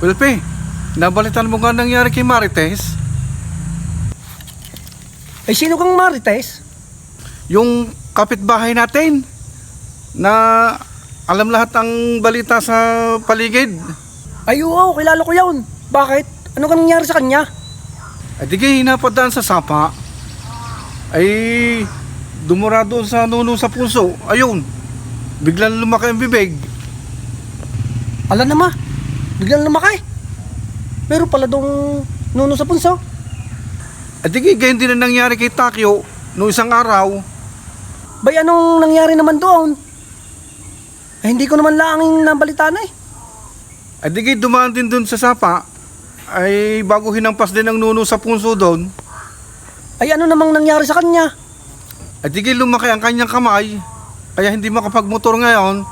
Wilpe, nabalitan mo nga nangyari kay Marites? Ay, sino kang Marites? Yung kapitbahay natin na alam lahat ang balita sa paligid. Ay, oo, kilala ko yun. Bakit? Ano kang nangyari sa kanya? Ay di kayo hinapadaan sa sapa. Ay dumura doon sa nuno sa puso. Ayun, biglang lumaki ang bibig. Ala na ma, biglang lumaki. Pero pala dong nuno sa punso. At di kayo ganyan din ang nangyari kay Takyo noong isang araw. Bay, anong nangyari naman doon? Ay, hindi ko naman laanging nabalitaan eh. At di kayo dumaan din doon sa sapa. Ay bago hinampas din ang nuno sa punso doon. Ay, ano namang nangyari sa kanya? At di lumaki ang kanyang kamay. Kaya hindi makapagmotor ngayon.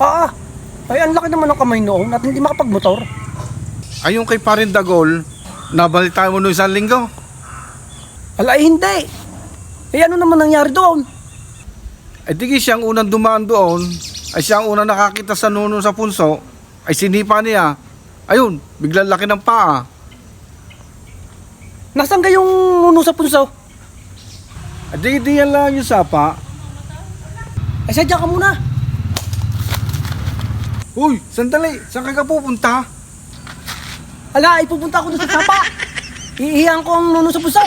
Ah, ah. Ay, ang laki naman ng kamay noon at hindi makapagmotor. Ayun kay Parin Dagol, nabalitaan mo noong isang linggo. Ala, ay, hindi. Ay, ano naman nangyari doon? Ay di siyang unang dumaan doon. Ay siyang unang nakakita sa nuno sa punso. Ay sinipa niya. Ayun, biglang laki ng paa. Nasaan kayong nuno sa punso? At di, di yan lang yung sapa. Ay, sadya ka muna. Uy, sandali, saan ka ka pupunta? Ala, ay pupunta ako doon sa sapa. Iihiyan ko ang nuno sa punso.